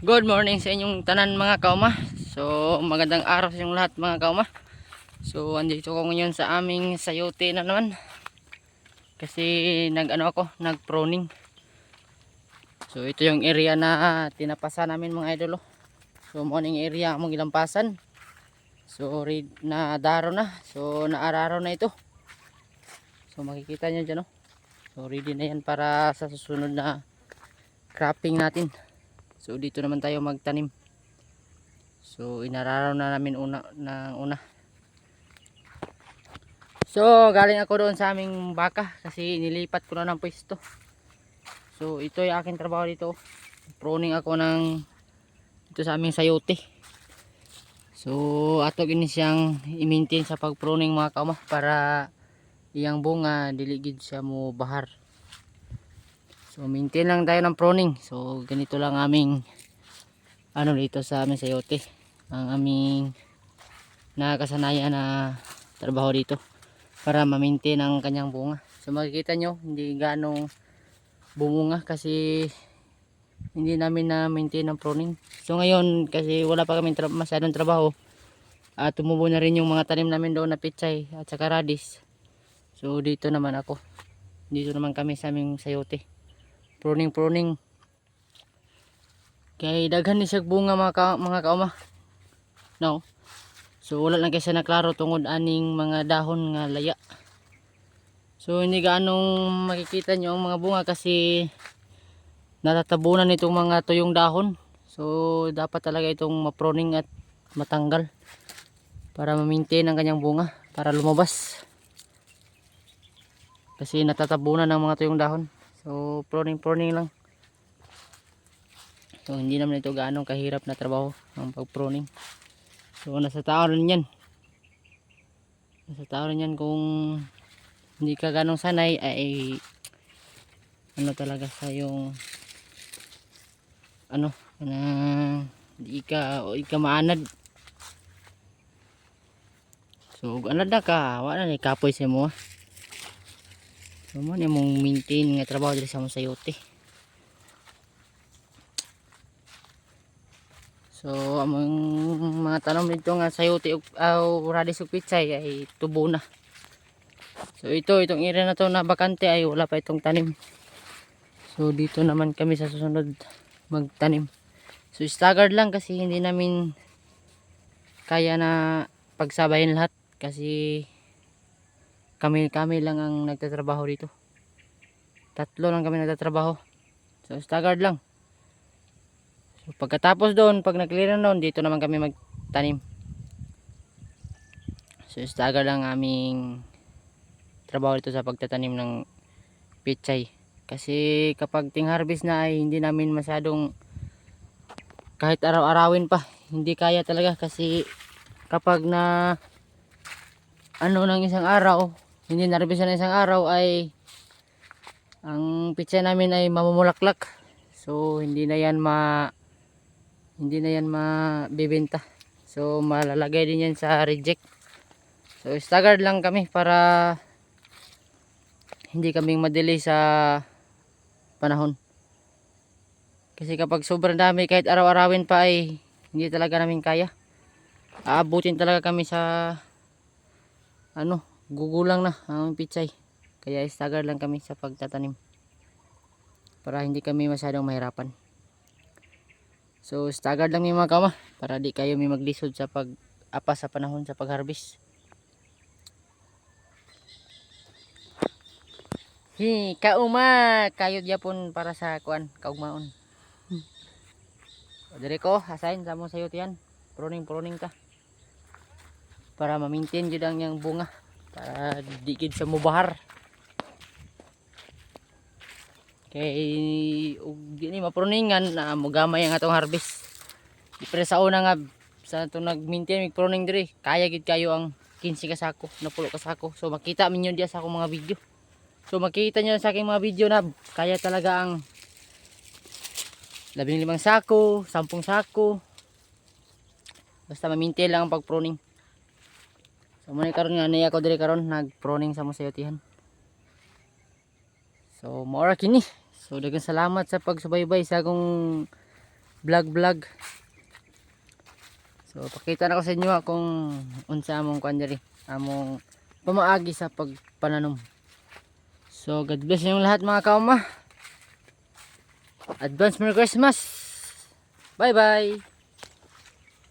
Good morning sa inyong tanan mga kauma. So magandang araw sa inyong lahat mga kauma. So andito ko ngayon sa aming sayote na naman. Kasi nag ano ako, nag proning. So ito yung area na tinapasa namin mga idolo. So morning area among ilampasan. So na daro na. So naararo na ito. So makikita nyo dyan oh. So ready na yan para sa susunod na cropping natin. So dito naman tayo magtanim. So inararaw na namin una ng una. So galing ako doon sa aming baka kasi nilipat ko na ng pwesto. So ito yung aking trabaho dito. Pruning ako ng ito sa aming sayote. So ato gini siyang i-maintain sa pag-pruning mga kauma para iyang bunga diligid siya mo bahar. So maintain lang tayo ng pruning. So ganito lang aming ano dito sa amin sayote. Ang aming nakasanayan na trabaho dito para ma-maintain ang kanyang bunga. So makikita nyo hindi ganong bumunga kasi hindi namin na maintain ang pruning. So ngayon kasi wala pa kami tra masyadong trabaho at tumubo na rin yung mga tanim namin doon na pichay at saka radis. So dito naman ako. Dito naman kami sa aming sayote pruning pruning kay daghan ni siya bunga mga, ka, mga kauma. No? So wala lang kasi naklaro tungod aning mga dahon nga laya. So hindi gaanong makikita nyo ang mga bunga kasi natatabunan itong mga tuyong dahon. So dapat talaga itong mapruning at matanggal para ma-maintain ang kanyang bunga para lumabas. Kasi natatabunan ng mga tuyong dahon So, pruning-pruning lang. So, hindi naman ito gaano kahirap na trabaho ang pag-pruning. So, nasa tao rin yan. Nasa tao rin yan kung hindi ka ganong sanay ay ano talaga sa yung ano na di ka o ika maanad so anad na ka wala na kapoy sa mo ah. Mo ni mong maintain nga trabaho diri sa mong sayote. So among mga tanom dito nga sayote ug aw radis ug pitsay ay tubo na. So ito itong area na to na bakante ay wala pa itong tanim. So dito naman kami sa susunod magtanim. So staggered lang kasi hindi namin kaya na pagsabayin lahat kasi kami kami lang ang nagtatrabaho dito. Tatlo lang kami nagtatrabaho. So staggered lang. So pagkatapos doon pag nag-clear na doon dito naman kami magtanim. So staggered lang aming trabaho dito sa pagtatanim ng pichay kasi kapag ting harvest na ay hindi namin masyadong kahit araw-arawin pa hindi kaya talaga. Kasi kapag na ano ng isang araw hindi narbisan ng isang araw ay ang pizza namin ay mamumulaklak. So hindi na yan ma hindi na yan mabibenta so malalagay din yan sa reject. So staggered lang kami para hindi kaming madelay sa panahon. Kasi kapag sobrang dami kahit araw-arawin pa ay hindi talaga namin kaya. Aabutin talaga kami sa ano gugulang na ang pichay. Kaya stagger lang kami sa pagtatanim. Para hindi kami masyadong mahirapan. So stagger lang may mga kama. Para di kayo may maglisod sa pag apa sa panahon sa pag-harvest. Hi kauma! Kayo yapon para sa kuan kaugmaon. O dire ko asahin sa mo sayo tiyan. Pruning pruning ka. Para ma-maintain jud ang yang bunga para dikid sa mubahar. Kay ug dini mapruningan na mugamay ang atong harvest. Ipre sa una nga sa itong nag-maintain mig pruning diri kaya gid kayo ang 15 ka sako na pulo ka sako so makita minyo diya sa akong mga video. So makita nyo sa aking mga video na kaya talaga ang 15 sako 10 sako. Basta ma-maintain lang ang pag-pruning So muna karon nga niya ako diri karon nag-proning sa musayotihan. So mora kini. So daghang salamat sa pagsubaybay sa akong vlog vlog so pakita na ko sa inyo kung unsa among kuan diri among pamaagi sa pagpananom. So God bless yung lahat mga kauma. Advance Merry Christmas. Bye bye